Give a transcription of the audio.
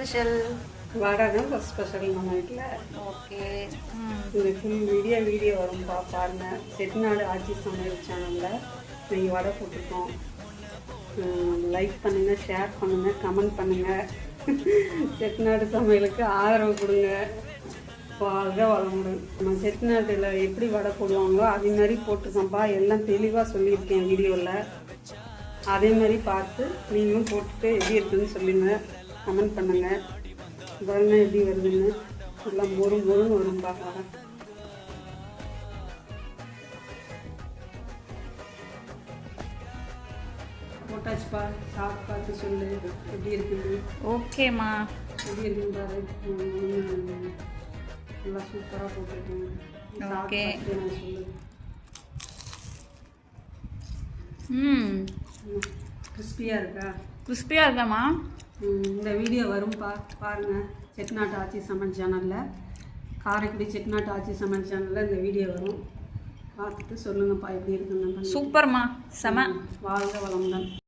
Special? வடை தான் special நம்ம வீட்டில் ஓகே. இந்த ஃபுல் வீடியோ வீடியோ வரும்பா பாருங்க. செட்டிநாடு ஆட்சி சமையல் சேனலில் நீங்கள் வடை போட்டிருக்கோம். லைக் பண்ணுங்கள் ஷேர் பண்ணுங்கள் கமெண்ட் பண்ணுங்கள் செட்டிநாடு சமையலுக்கு ஆதரவு கொடுங்க. வாழ்க வளமுடன். நம்ம செட்டிநாட்டில் எப்படி வடை போடுவாங்களோ அதே மாதிரி போட்டிருக்கோம்ப்பா எல்லாம் தெளிவாக சொல்லியிருக்கேன் வீடியோவில் அதே மாதிரி பார்த்து நீங்களும் போட்டுட்டு எப்படி இருக்குன்னு சொல்லுங்க. கமெண்ட் பண்ணுங்கள் பாருங்க எப்படி வருதுன்னு எல்லாம் மொறு மொறுன்னு வரும்பா வடை போட்டாச்சுப்பா சாப்பிட்டு பார்த்து சொல்லு. எப்படி இருக்குது ஓகேம்மா எப்படி இருக்குன்னு பாரு. நல்லா சூப்பராக போட்டிருக்கேன் நான் சொல்லு. ம். கிறிஸ்பியாக இருக்கா? கிறிஸ்பியாக இருக்காம்மா இந்த வீடியோ வரும்பா பாருங்க. செட்நாட்டு ஆட்சி சமையல் சேனலில் காரைக்குடி செட்நாட்டு ஆட்சி சமையல் சேனலில் இந்த வீடியோ வரும். பார்த்துட்டு சொல்லுங்கப்பா எப்படி இருக்குன்னு சூப்பர்மா. செம. வாழ்க வளமுடன்.